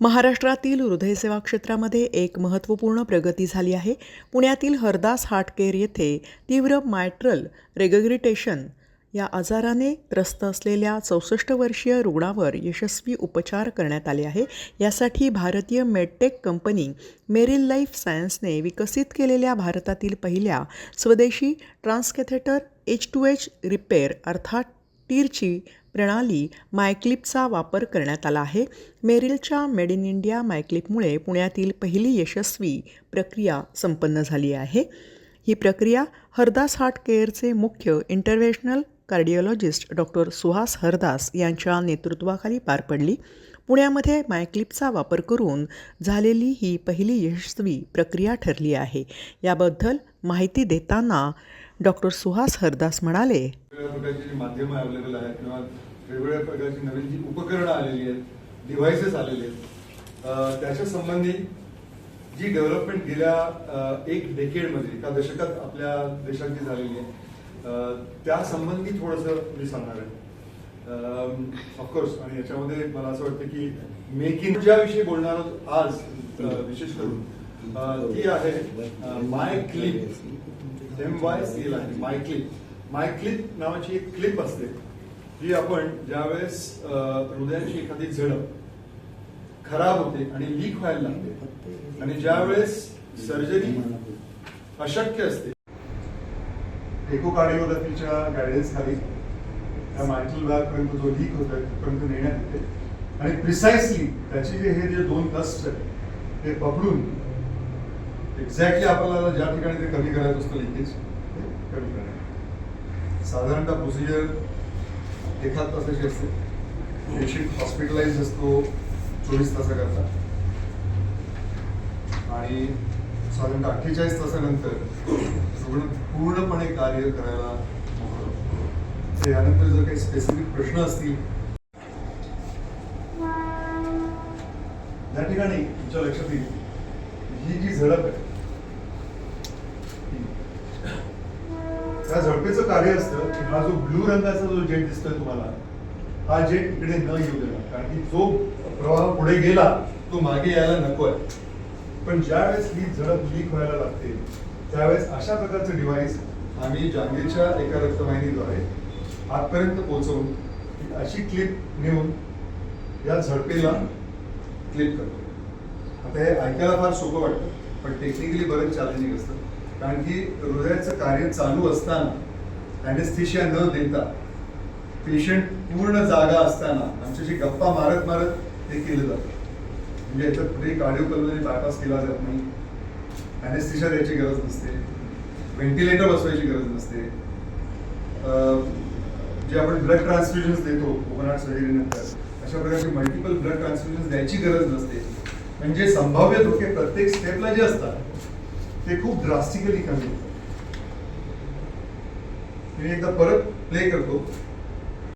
महाराष्ट्रातील हृदयसेवा क्षेत्रामध्ये एक महत्त्वपूर्ण प्रगती झाली आहे. पुण्यातील हरदास हार्टकेअर येथे तीव्र मायट्रल रेगग्रिटेशन या आजाराने त्रस्त असलेल्या चौसष्ट वर्षीय रुग्णावर यशस्वी उपचार करण्यात आले आहे. यासाठी भारतीय मेडटेक कंपनी मेरिल लाईफ सायन्सने विकसित केलेल्या भारतातील पहिल्या स्वदेशी transcatheter edge to edge repair अर्थात टीरची प्रणाली मायक्लिपचा वापर करण्यात आला आहे. मेरिलच्या मेड इन इंडिया मायक्लिपमुळे पुण्यातील पहिली यशस्वी प्रक्रिया संपन्न झाली आहे. ही प्रक्रिया हरदास हार्ट केअरचे मुख्य interventional cardiologist doctor Suhas Hardas यांच्या नेतृत्वाखाली पार पडली. पुण्यामध्ये मायक्लिपचा वापर करून झालेली ही पहिली यशस्वी प्रक्रिया ठरली आहे. याबद्दल माहिती देताना डॉक्टर सुहास हरदास म्हणाले माध्यमं अवेलेबल आहेत किंवा वेगवेगळ्या प्रकारची नवीन जी उपकरणं आलेली आहेत डिव्हायसेस आलेले आहेत त्याच्या संबंधी जी डेव्हलपमेंट गेल्या एक डेकेडमध्ये एका दशकात आपल्या देशात जी झालेली आहे त्या संबंधी थोडंसं मी सांगणार आहे. ऑफकोर्स आणि याच्यामध्ये मला असं वाटतं की मेक इन ज्याविषयी बोलणार आहोत आज विशेष करून ती आहे my clip M Y C L आहे माय क्लिप माय क्लिप नावाची एक क्लिप असते. ही आपण ज्यावेळेस हृदयाची एखादी झडप खराब होते आणि लीक व्हायला लागते आणि ज्यावेळेस सर्जरी अशक्य असते. एकोकार्डिओग्राफीच्या गायडन्स खाली त्या मायटल बॅग जो लीक होत आहे तिथपर्यंत नेण्यात येते. आणि प्रिसाइसली त्याची जे हे जे दोन कस्ट आहेत ते पकडून एक्झॅक्टली आपल्याला ज्या ठिकाणी ते कमी करायचं असतं लिकेज ते कमी करायचं. साधारणतः प्रोसिजर एखाद तासाची असते. पेशंट हॉस्पिटलाइज असतो चोवीस तासाकरता. आणि साधारणतः अठ्ठेचाळीस तासानंतर रुग्ण पूर्णपणे कार्य करायला मोकळं यानंतर जर काही स्पेसिफिक प्रश्न असतील. या ठिकाणी तुमच्या लक्षात येईल. ही जी झडप आहे त्या झडपेचं कार्य असतं हा जो ब्लू रंगाचा जो जेट दिसतोय तुम्हाला हा जेट इकडे न येऊ देणार. कारण की जो प्रवाह पुढे गेला तो मागे यायला नको आहे. पण ज्यावेळेस ही झडप लीक व्हायला लागते त्यावेळेस अशा प्रकारचं डिव्हाइस आम्ही जांगेच्या एका रक्तवाहिनीद्वारे आतपर्यंत पोहोचवून अशी क्लिप नेऊन या झडपेला क्लिप करतो. आता हे ऐकायला फार सोपं वाटतं पण टेक्निकली बरंच चॅलेंजिंग असतं. कारण की हृदयाचं कार्य चालू असताना अॅनेस्थेशिया न देता पेशंट पूर्ण जागा असताना आमच्याशी गप्पा मारत मारत हे केलं जातं. म्हणजे याच्यात कुठेही कार्डिओ बायपास केला जात नाही. अॅनेस्थेशिया द्यायची गरज नसते. व्हेंटिलेटर बसवायची गरज नसते. अं, जे आपण ब्लड ट्रान्सफ्युजन्स देतो ओपनहार्ट सर्जरीनंतर अशा प्रकारचे मल्टिपल ब्लड ट्रान्सफ्युजन्स द्यायची गरज नसते. म्हणजे संभाव्य धोके प्रत्येक स्टेपला जे असतात ते खूप ड्रास्टिकली कमी होतात. मी एकदा परत प्ले करतो.